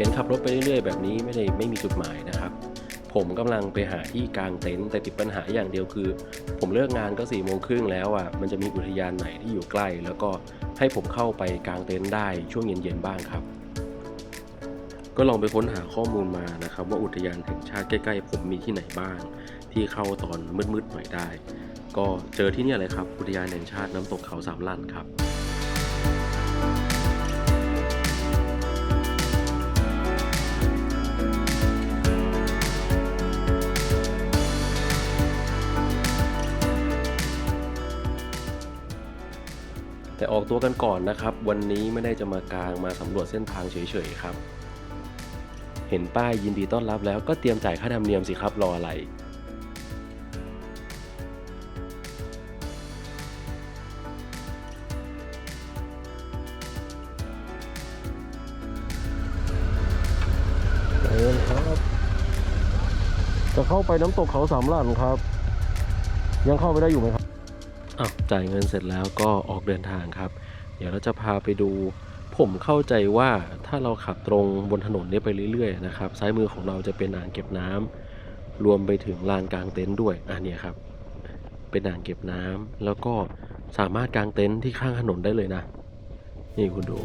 เห็นขับรถไปเรื่อยๆ แบบนี้ไม่ได้ไม่มีจุดหมายนะครับ ผมกำลังไปหาที่กางเต็นท์แต่ติดปัญหาอย่างเดียวคือ ผมเลิกงานก็สี่โมงครึ่งแล้วอะมันจะมีอุทยานไหนที่อยู่ใกล้ แล้วก็ให้ผมเข้าไปกางเต็นท์ได้ช่วงเย็นๆบ้างครับ ก็ลองไปค้นหาข้อมูลมานะครับ ว่าอุทยานแห่งชาติใกล้ ๆ ผมมีที่ไหนบ้าง ที่เข้าตอนมืดๆหน่อยได้ ก็เจอที่นี่เลยครับอุทยานแห่งชาติน้ำตกเขาสามลันครับ ออกตัวกันก่อนนะครับ วันนี้ไม่ได้จะมากลางมาสำรวจเส้นทางเฉยๆครับ เห็นป้ายยินดีต้อนรับแล้วก็เตรียมจ่ายค่าธรรมเนียมสิครับรออะไรเอินครับ จะเข้าไปน้ำตกเขาสามหลันครับ ยังเข้าไปได้อยู่ไหมครับ อ้าวจ่ายเงินเสร็จแล้วก็ออกเดินทางครับ เดี๋ยวเราจะพาไปดู ผมเข้าใจว่าถ้าเราขับตรงบนถนนนี้ไปเรื่อยๆนะครับ ซ้ายมือของเราจะเป็นอ่างเก็บน้ำรวมไปถึงลานกลางเต็นท์ด้วยอันนี้ครับ เป็นอ่างเก็บน้ำแล้วก็สามารถกางเต็นท์ที่ข้างถนนได้เลยนะ นี่คุณดู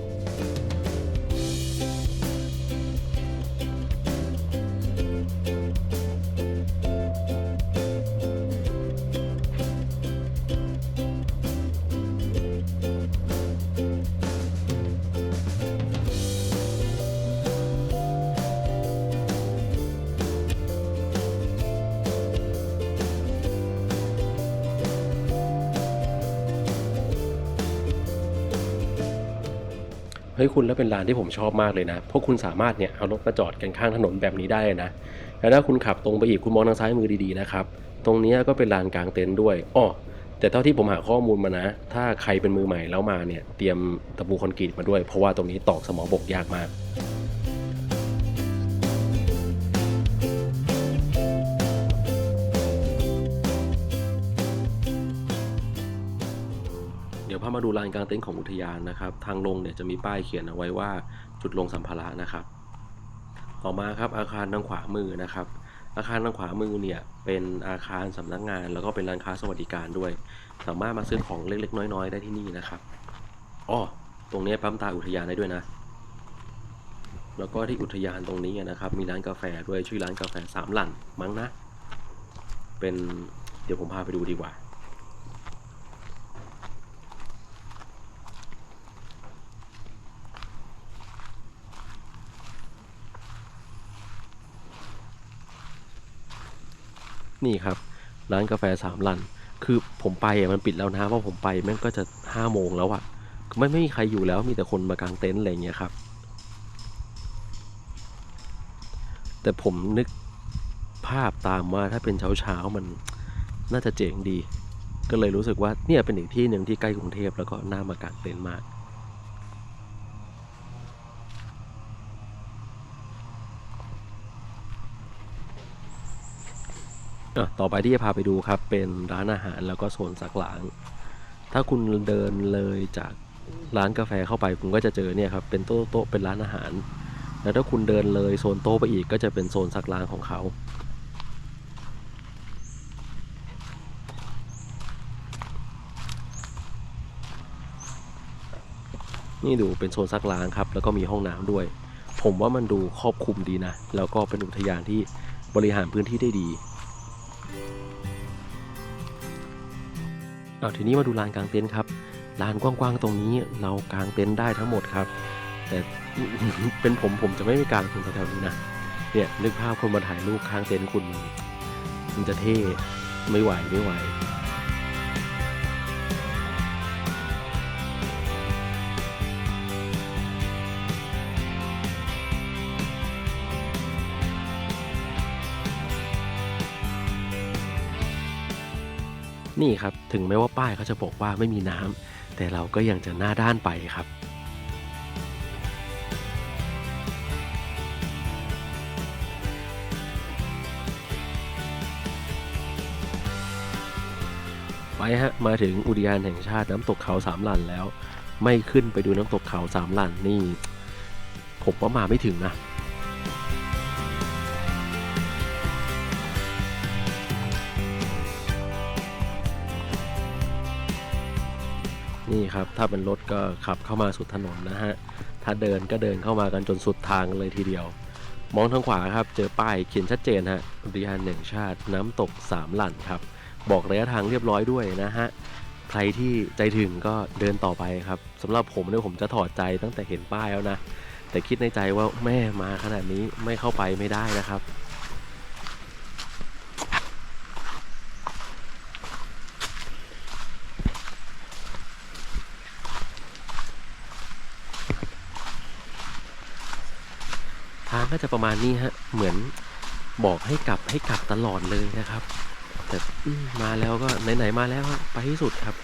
เฮ้ยคุณแล้วเป็นร้านที่ผมชอบมากเลยนะเพราะคุณสามารถเนี่ยเอารถมาจอดกันข้างถนนแบบนี้ได้นะแล้วถ้าคุณขับตรงไปอีกคุณมองทางซ้ายมือดีๆนะครับตรงนี้ก็เป็นลานกลางเต็นท์ด้วยอ้อแต่เท่าที่ผมหาข้อมูลมานะ ถ้าใครเป็นมือใหม่แล้วมาเนี่ยเตรียมตะปูคอนกรีตมาด้วย เพราะว่าตรงนี้ตอกสมอบกยากมาก มาดูลานกลางเต็นท์ของอุทยานนะครับ ทางลงเนี่ยจะมีป้ายเขียนเอาไว้ว่าจุดลงสัมภาระนะครับ ต่อมาครับอาคารทางขวามือนะครับ อาคารทางขวามือเนี่ยเป็นอาคารสำนักงาน แล้วก็เป็นร้านค้าสวัสดิการด้วย สามารถมาซื้อของเล็กๆ น้อย ๆ ได้ที่นี่นะครับอ้อตรงนี้ปั๊มตาอุทยานได้ด้วยนะ แล้วก็ที่อุทยานตรงนี้นะครับ มีร้านกาแฟด้วยชื่อร้านกาแฟสามหลั่นมั้งนะ เป็นเดี๋ยวผมพาไปดูดีกว่า นี่ครับ ร้านกาแฟสามลัน คือผมไปอะมันปิดแล้วนะเพราะผมไปแม่งก็จะห้าโมงแล้วอะไม่ไม่มีใครอยู่แล้วมีแต่คนมากางเต็นท์อะไรอย่างเงี้ยครับ แต่ผมนึกภาพตามว่าถ้าเป็นเช้าเช้ามันน่าจะเจ๋งดี ก็เลยรู้สึกว่าเนี่ยเป็นอีกที่หนึ่งที่ใกล้กรุงเทพแล้วก็น่ามากางเต็นท์มาก ต่อไปที่จะพาไปดูครับ เป็นร้านอาหารแล้วก็โซนซักล้าง ถ้าคุณเดินเลยจากร้านกาแฟเข้าไปคุณก็จะเจอเนี่ยครับเป็นโต๊ะโต๊ะเป็นร้านอาหาร แล้วถ้าคุณเดินเลยโซนโต๊ะไปอีกก็จะเป็นโซนซักล้างของเขานี่ดูเป็นโซนซักล้างครับ แล้วก็มีห้องน้ำด้วย ผมว่ามันดูครอบคลุมดีนะ แล้วก็เป็นอุทยานที่บริหารพื้นที่ได้ดี เอาทีนี้มาดูลานกลางเต็นท์ครับลานกว้างๆตรงนี้เรากางเต็นท์ได้ทั้งหมดครับ แต่เป็นผมผมจะไม่ไปกางถึงแถวๆนี้นะเนี่ยนึกภาพคนมาถ่ายรูปข้างเต็นท์คุณมันจะเท่ไม่ไหวไม่ไหวนี่ครับ ถึงแม้ว่าป้ายเขาจะบอกว่าไม่มีน้ำแต่เราก็ยังจะหน้าด้านไปครับไปฮะมาถึงอุทยานแห่งชาติน้ำตกเขาสามหลันแล้ว ไม่ขึ้นไปดูน้ำตกเขาสามหลันนี่ ผมว่ามาไม่ถึงนะ นี่ครับถ้าเป็นรถก็ขับเข้ามาสุดถนนนะฮะถ้าเดินก็เดินเข้ามากันจนสุดทางเลยทีเดียว มองทางขวาครับเจอป้ายเขียนชัดเจนฮะอุทยานแห่งชาติน้ำตกสามหลั่นครับ บอกระยะทางเรียบร้อยด้วยนะฮะใครที่ใจถึงก็เดินต่อไปครับสำหรับผมเนี่ยผมจะถอดใจตั้งแต่เห็นป้ายแล้วนะแต่คิดในใจว่าแม่มาขนาดนี้ไม่เข้าไปไม่ได้นะครับางก็จะประมาณนี้ฮะ เหมือนบอกให้กลับให้กลับตลอดเลยนะครับ แต่มาแล้วก็ไหนๆมาแล้วไปที่สุดครับ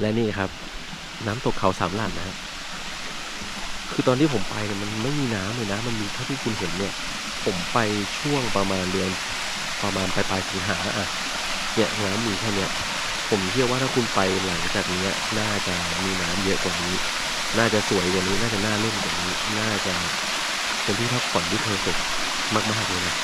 และนี่ครับ น้ำตกเขาสามหลั่นนะฮะ คือตอนที่ผมไปเนี่ยมันไม่มีน้ำเลยนะ มันมีเท่าที่คุณเห็นเนี่ย ผมไปช่วงประมาณเดือนประมาณปลายปลายสิงหาอะเนี่ยน้ำมีแค่เนี้ยผมเชื่อว่าถ้าคุณไปหลังจากนี้น่าจะมีน้ำเยอะกว่านี้ น่าจะสวยกว่านี้ น่าจะน่าเล่นกว่านี้ น่าจะเป็นที่พักผ่อนที่เพอร์เฟกมากๆเลยนะ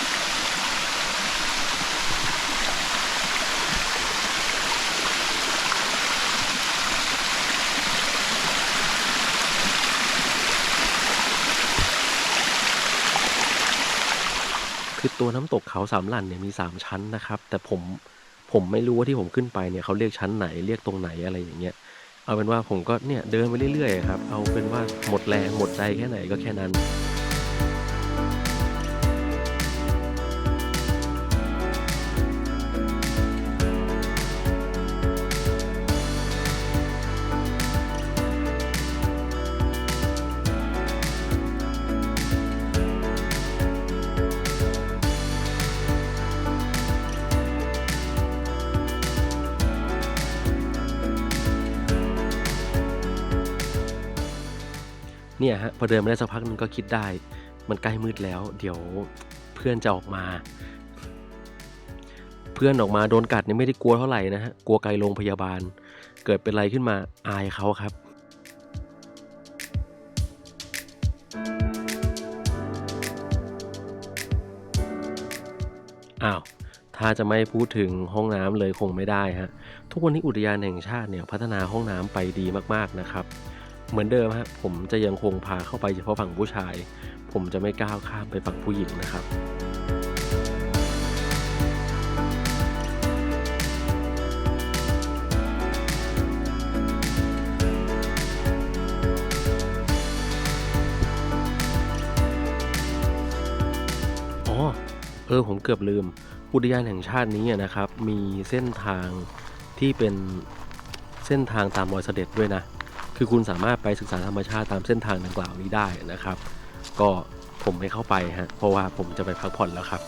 คือตัวน้ำตกเขาสามหลันเนี่ยมีสามชั้นนะครับ แต่ผมผมไม่รู้ว่าที่ผมขึ้นไปเนี่ยเขาเรียกชั้นไหนเรียกตรงไหนอะไรอย่างเงี้ยเอาเป็นว่าผมก็เนี่ยเดินไปเรื่อยๆครับเอาเป็นว่าหมดแรงหมดใจแค่ไหนก็แค่นั้น เนี่ยฮะพอเดินมาได้สักพักนึงก็คิดได้ มันใกล้มืดแล้ว เดี๋ยวเพื่อนจะออกมา เพื่อนออกมาโดนกัดเนี่ยไม่ได้กลัวเท่าไหร่นะฮะกลัวไกลโรงพยาบาล เกิดเป็นอะไรขึ้นมาอายเขาครับอ้าวถ้าจะไม่พูดถึงห้องน้ำเลยคงไม่ได้ฮะทุกวันนี้อุทยานแห่งชาติเนี่ยพัฒนาห้องน้ำไปดีมากๆนะครับ เหมือนเดิมฮะผมจะยังคงพาเข้าไปเฉพาะฝั่งผู้ชาย ผมจะไม่ก้าวข้ามไปฝั่งผู้หญิงนะครับอ๋อเออผมเกือบลืมอุทยานแห่งชาตินี้นะครับ มีเส้นทางที่เป็นเส้นทางตามรอยเสด็จด้วยนะ คือคุณสามารถไปศึกษาธรรมชาติตามเส้นทางดังกล่าวนี้ได้นะครับ ก็ผมไม่เข้าไปฮะเพราะว่าผมจะไปพักผ่อนแล้วครับ